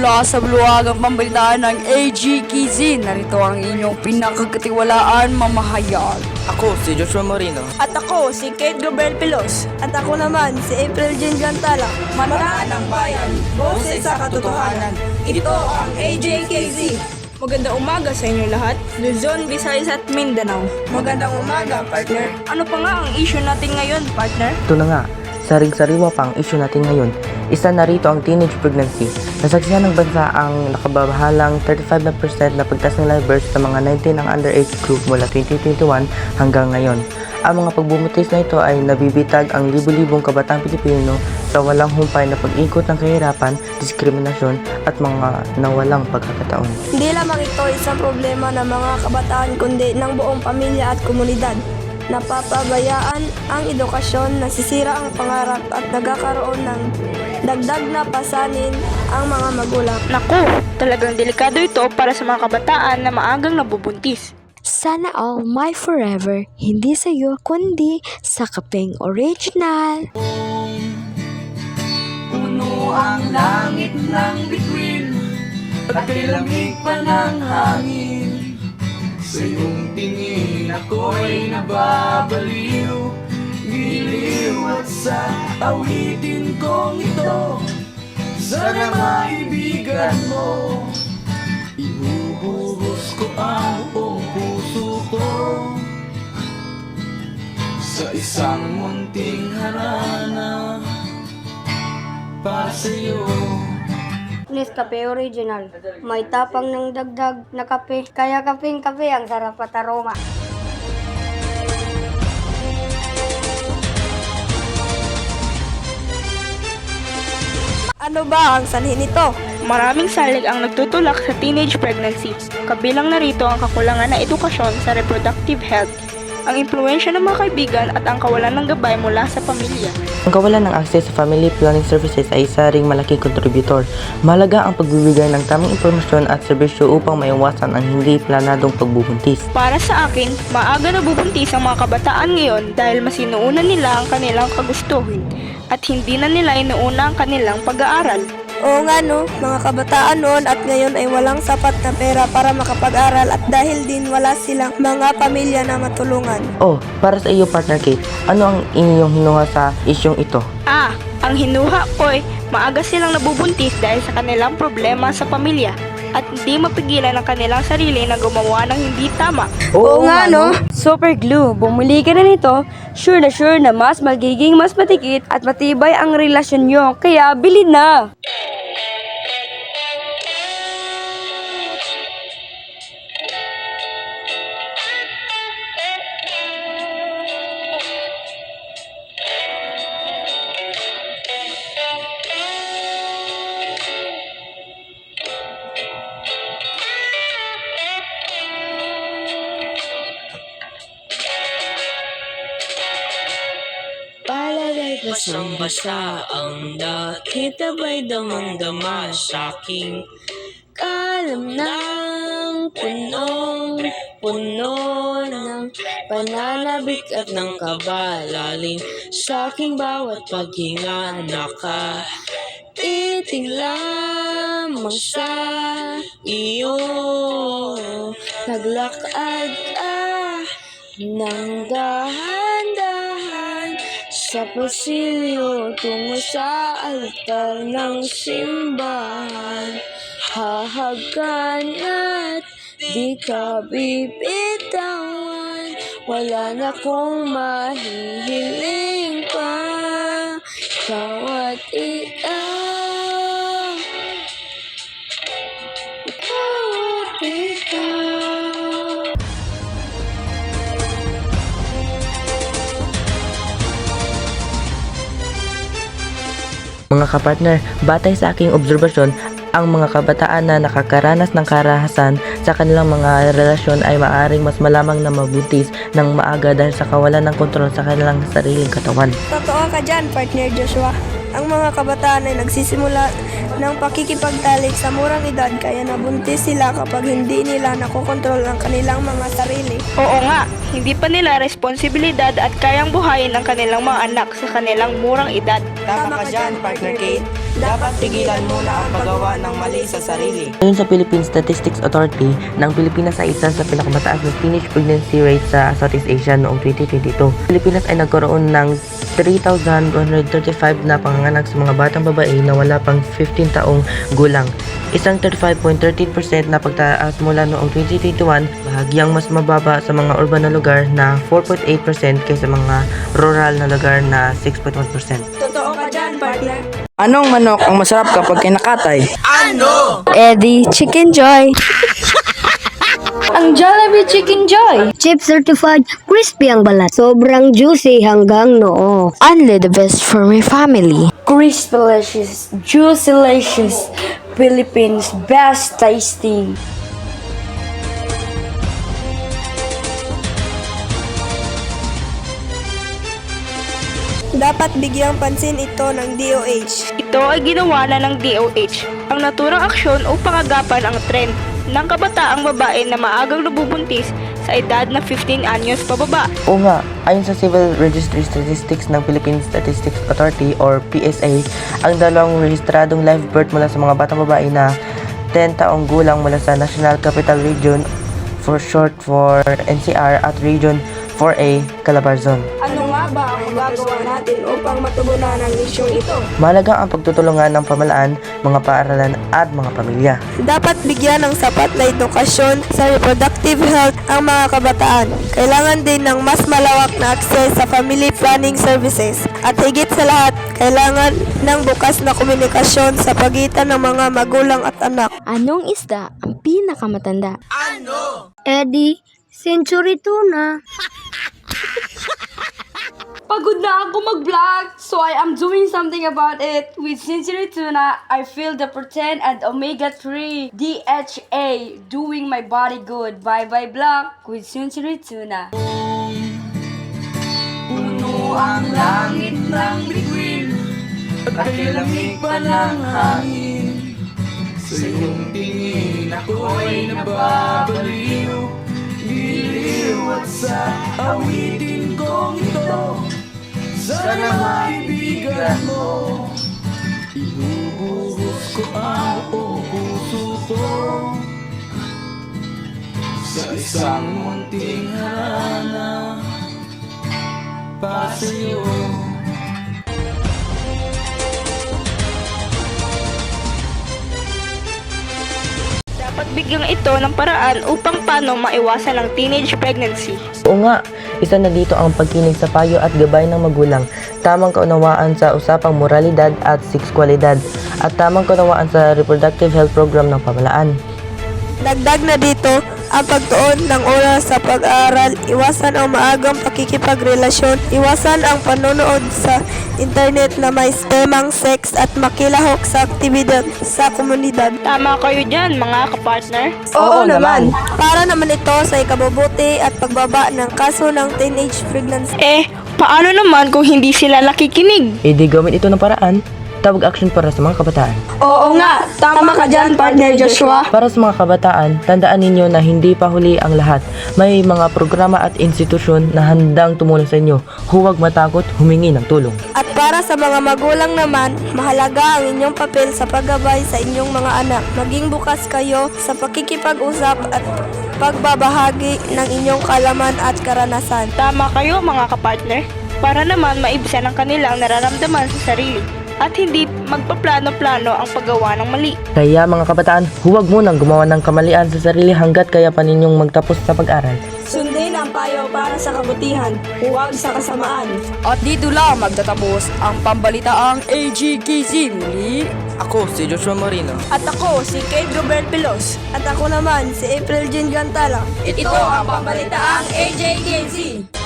Mula sa buluwagang pambalitaan ng AGKZ, narito ang inyong pinakagkatiwalaan mamahayag. Ako, si Joshua Moreno. At ako, si Kate Gabriel Pilos. At ako naman, si April Jean Gantala. Mataan ng bayan, boses sa katotohanan. Ito ang AJKZ. Magandang umaga sa inyo lahat. Luzon, Visayas at Mindanao. Magandang umaga, partner. Ano pa nga ang issue natin ngayon, partner? Ito na nga, saring-sariwa pa ang issue natin ngayon. Isa na rito ang teenage pregnancy. Nasaksihan ng bansa ang nakababahalang 35% na na ng live births sa mga 19 ang underage group mula 2021 hanggang ngayon. Ang mga pagbumutis na ito ay nabibitag ang libu-libong kabataan Pilipino sa walang humpay na pag-ikot ng kahirapan, diskriminasyon at mga nawalang pagkakataon. Hindi lamang ito isang problema ng mga kabataan kundi ng buong pamilya at komunidad. Napapabayaan ang edukasyon, nasisira ang pangarap at nagkakaroon ng dagdag na pasanin ang mga magulang. Naku, talagang delikado ito para sa mga kabataan na maagang nabubuntis. Sana all my forever, hindi sa'yo, kundi sa kapeng original. Puno ang langit ng bituin At kay lamig pa ng hangin Sa iyong tingin ako'y nababaliw Giliw at sa awitin kong ito Sana maibigan mo Ibubuhos ko ang buong puso ko Sa isang munting harana para sa'yo Nescafe Original. May tapang ng dagdag na kape. Kaya kapeng kape ang sarap at aroma. Ano ba ang sanhi nito? Maraming salig ang nagtutulak sa teenage pregnancy, kabilang na rito ang kakulangan na edukasyon sa reproductive health, ang impluensya ng mga kaibigan at ang kawalan ng gabay mula sa pamilya. Ang kawalan ng access sa family planning services ay isa ring malaking kontributor. Mahalaga ang pagbibigay ng tamang impormasyon at serbisyo upang maiwasan ang hindi planadong pagbubuntis. Para sa akin, maaga nabubuntis ang mga kabataan ngayon dahil mas inuuna nila ang kanilang kagustuhin at hindi na nila inuuna ang kanilang pag-aaral. Oo nga no, mga kabataan noon at ngayon ay walang sapat na pera para makapag-aral at dahil din wala silang mga pamilya na matulungan. Oh, para sa iyo partner Kate, ano ang inyong hinuha sa isyong ito? Ah, ang hinuha ko ay maaga silang nabubuntis dahil sa kanilang problema sa pamilya at hindi mapigilan ang kanilang sarili na gumawa ng hindi tama. Oo nga no, Super glue, bumili ka na nito, sure na sure na mas magiging mas matikit at matibay ang relasyon nyo, kaya bili na! Palagay basang basa ang nakita ba'y damang-dama sa aking kalam ng punong puno ng pananabik at ng kabalalin sa aking bawat paghinga. Naka titing lamang sa iyo. Naglakad ka ng dahan-dahan sa pasilyo tungo sa altar ng simbahan. Hahagan at di ka bibitawan. Wala na kong mahihiling pa. Ikaw at ikaw Ikaw ikaw Mga kapartner, batay sa aking obserbasyon, ang mga kabataan na nakakaranas ng karahasan sa kanilang mga relasyon ay maaring mas malamang na mabuntis ng maaga dahil sa kawalan ng kontrol sa kanilang sariling katawan. totoo ka dyan, partner Joshua. Ang mga kabataan ay nagsisimula ng pakikipagtalik sa murang edad kaya nabuntis sila kapag hindi nila nakokontrol ang kanilang mga sarili. Oo nga, hindi pa nila responsibilidad at kayang buhayin ang kanilang mga anak sa kanilang murang edad. Tama ka dyan, partner Kate. Dapat pigilan muna ang paggawa ng mali sa sarili. Ayon sa Philippine Statistics Authority, ng Pilipinas ay isa sa pinakamataas na teenage pregnancy rate sa Southeast Asia noong 2022. Pilipinas ay nagkaroon ng 3,135 na panganganak sa mga batang babae na wala pang 15 taong gulang. Isang 35.13% na pagtaas mula noong 2021, bahagyang mas mababa sa mga urban na lugar na 4.8% kaysa mga rural na lugar na 6.1%. Totoo ka dyan, partner. Anong manok ang masarap kapag kinakatay? Eddie Chicken Joy. Ang Jollibee Chicken Joy! Chip certified, crispy ang balat. Sobrang juicy hanggang noo. Only the best for my family. Crispylicious, juicylicious, Philippines best tasting. Dapat bigyang pansin ito ng DOH. Ito ay ginawa na ng DOH, ang naturang aksyon upang agapan ang trend ng kabataang babae na maagang nabubuntis sa edad na 15 anyos pababa. Oo nga, ayon sa Civil Registry Statistics ng Philippine Statistics Authority or PSA, ang dalawang rehistradong live birth mula sa mga batang babae na 10 taong gulang mula sa National Capital Region for short for NCR at Region 4A, Calabarzon. Nga ba ang magagawa natin upang matugunan ang isyong ito? Mahalaga ang pagtutulungan ng pamalaan, mga paaralan at mga pamilya. Dapat bigyan ng sapat na edukasyon sa reproductive health ang mga kabataan. Kailangan din ng mas malawak na access sa family planning services. At higit sa lahat, kailangan ng bukas na komunikasyon sa pagitan ng mga magulang at anak. Anong isda ang pinakamatanda? Eddie, century tuna. Pagod na ako mag-vlog, so I am doing something about it. With Sincere Tuna, I feel the protein and omega-3 DHA doing my body good. Bye-bye vlog with Sincere Tuna. Puno ang langit ng bituin At lamig pa ng hangin Sa iyong tingin ako'y nababaliw Sana maibigan mo. Inubuhos ko ang buong puso ko. Sa isang munting harana para sa'yo Dapat bigyan ito ng paraan upang paano maiwasan ang teenage pregnancy. Oo nga, isa na dito ang pagkinig sa payo at gabay ng magulang, tamang kaunawaan sa usapang moralidad at sexualidad, at tamang kaunawaan sa reproductive health program ng pamalaan. Dagdag na dito ang pagtuon ng oras sa pag-aaral, iwasan ang maagang pakikipagrelasyon, iwasan ang panonood sa internet na may temang sex at makilahok sa aktibidad sa komunidad. Tama kayo dyan mga kapartner. Oo, naman. Para naman ito sa ikabubuti at pagbaba ng kaso ng teenage pregnancy. Eh, paano naman kung hindi sila nakikinig? E di gawin ito ng paraan, tawag action para sa mga kabataan. Oo nga, tama ka dyan, partner Joshua. Para sa mga kabataan, tandaan ninyo na hindi pa huli ang lahat. May mga programa at institusyon na handang tumulong sa inyo. Huwag matakot humingi ng tulong. At para sa mga magulang naman, mahalaga ang inyong papel sa paggabay sa inyong mga anak. Maging bukas kayo sa pakikipag-usap at pagbabahagi ng inyong kalaman at karanasan. Tama kayo mga kapartner. Para naman maibsan ang kanilang nararamdaman sa sarili at hindi magpaplano-plano ang paggawa ng mali. Kaya mga kabataan, huwag munang gumawa ng kamalian sa sarili hanggat kaya pa ninyong magtapos sa pag-aral. Sundin ang payo para sa kabutihan, huwag sa kasamaan. At dito lang magtatapos ang pambalitaang AGKZ muli. Ako si Joshua Marino. At ako, si Kate Robert Pilos. At ako naman, si April Jean Gantala. Ito ang pambalitaang AJKZ.